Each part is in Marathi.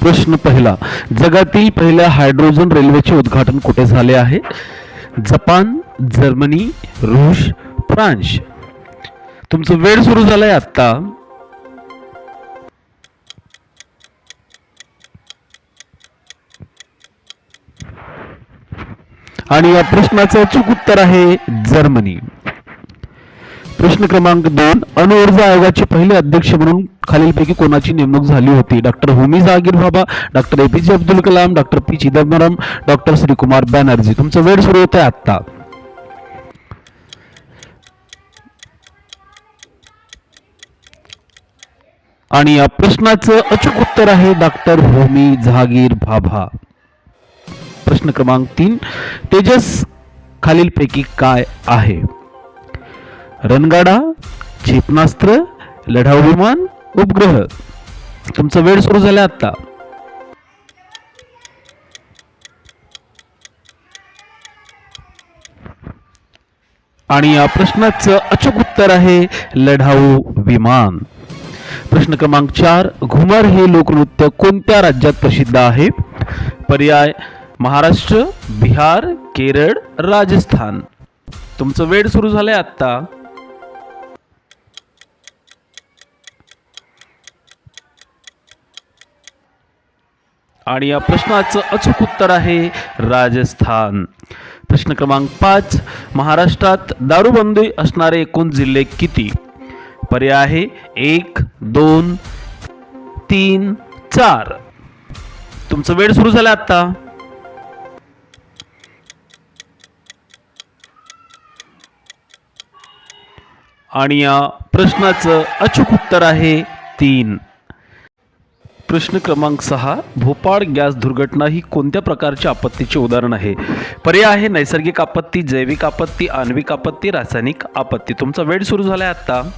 प्रश्न पहिला. जगातील पहिल्या हायड्रोजन रेल्वेचे उद्घाटन कुठे झाले आहे? जपान जर्मनी रूस फ्रान्स. तुमचं वेळ सुरू झालाय आत्ता. आणि या प्रश्नाचं अचूक उत्तर आहे जर्मनी. प्रश्न क्रमांक दोन अणुऊर्जा आयोगाचे पहिले अध्यक्ष म्हणून खालीलपैकी कोणाची नेमणूक झाली होती? Doctor Homi Jehangir Bhabha doctor APJ Abdul Kalam doctor P Chidambaram doctor Srikumar Banerjee. तुमचा वेळ सुरू होत आहे आत्ता. आणि या प्रश्नाचं अचूक उत्तर आहे डॉक्टर होमी जहागीर भाभा प्रश्न क्रमांक तीन तेजस खालीलपैकी काय आहे? रणगाडा क्षेपणास्त्र लढाऊ विमान उपग्रह. तुमचा वेळ सुरू झाला आता आणि या प्रश्नाचं अचूक उत्तर आहे लढाऊ विमान. प्रश्न क्रमांक चार घुमर हे लोकनृत्य कोणत्या राज्यात प्रसिद्ध आहे? पर्याय महाराष्ट्र बिहार केरळ राजस्थान. तुमचं वेळ सुरू झालंय आत्ता. आणि या प्रश्नाचं अचूक उत्तर आहे राजस्थान. प्रश्न क्रमांक पाच महाराष्ट्रात दारूबंदी असणारे एकूण जिल्हे किती? पर्याय आहे एक दोन तीन चार. तुमचं वेळ सुरू झाला आता आणि या प्रश्नाचं अचूक उत्तर आहे तीन. प्रश्न क्रमांक सहा भोपाळ गॅस दुर्घटना ही कोणत्या प्रकारच्या आपत्तीचे उदाहरण आहे? पर्याय आहे नैसर्गिक आपत्ती जैविक आपत्ती आण्विक आपत्ती रासायनिक आपत्ती. तुमचा वेळ सुरू झालाय आता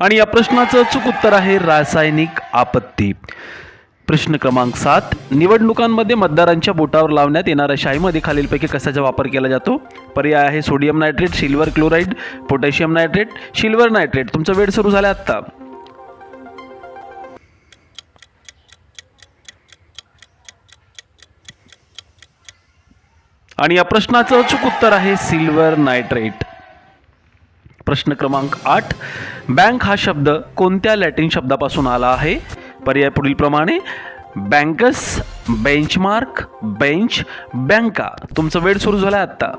आणि या प्रश्नाचं चूक उत्तर आहे रासायनिक आपत्ती. प्रश्न क्रमांक सात. निवडणुकांमध्ये मतदारांच्या बोटावर लावण्यात येणाऱ्या शाईमध्ये खालीलपैकी कशाचा वापर केला जातो? पर्याय आहे sodium nitrate silver chloride potassium nitrate silver nitrate. तुमचा वेळ सुरू झाला आत्ता. आणि या प्रश्नाचं अचूक उत्तर आहे सिल्वर नायट्रेट. प्रश्न क्रमांक आठ. बँक हा शब्द कोणत्या लॅटिन शब्दापासून आला आहे? पर्याय पुढीलप्रमाणे बँकस बेंचमार्क बेंच बँका तुमचा वेळ सुरू झाला आत्ता.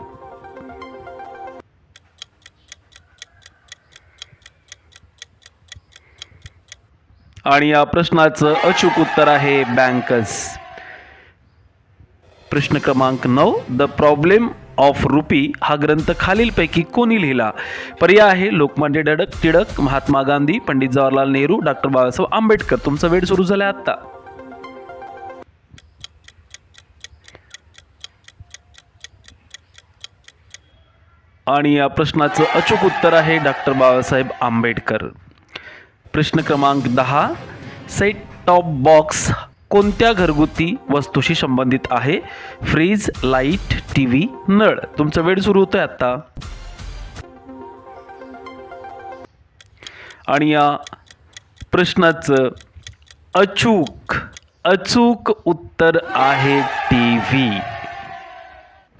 आणि या प्रश्नाचं अचूक उत्तर आहे बँकस प्रश्न क्रमांक नऊ. द प्रॉब्लेम ऑफ रुपी हा ग्रंथ खालीलपैकी कोणी लिहिला? पर्याय आहे लोकमान्य टिळक टिळक महात्मा गांधी पंडित जवाहरलाल नेहरू डॉक्टर बाबासाहेब आंबेडकर. तुमचा वेळ सुरू झाला आत्ता. आणि या प्रश्नाचं अचूक उत्तर आहे डॉक्टर बाबासाहेब आंबेडकर. प्रश्न क्रमांक दहा सेट टॉप बॉक्स कोणत्या घरगुती वस्तूशी संबंधित आहे? फ्रीज लाइट टी व्ही नळ. तुमचा वेळ सुरू होतोय आता आणि या प्रश्नाचं अचूक अचूक उत्तर आहे टी व्ही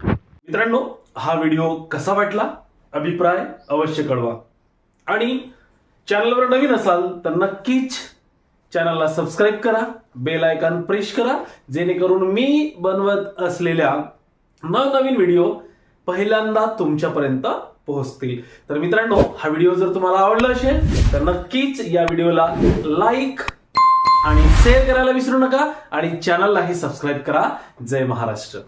मित्रांनो हा व्हिडिओ कसा वाटला? अभिप्राय अवश्य कळवा. आणि चॅनलवर नवीन असाल तर नक्कीच चॅनलला सबस्क्राईब करा बेल आयकॉन प्रेस करा जेणेकरून मी बनवत असलेल्या नवनवीन व्हिडिओ पहिल्यांदा तुमच्यापर्यंत पोहोचतील. तर मित्रांनो हा व्हिडिओ जर तुम्हाला आवडला असेल तर नक्कीच या व्हिडिओला लाईक आणि शेअर करायला विसरू नका आणि चॅनललाही सबस्क्राईब करा. जय महाराष्ट्र.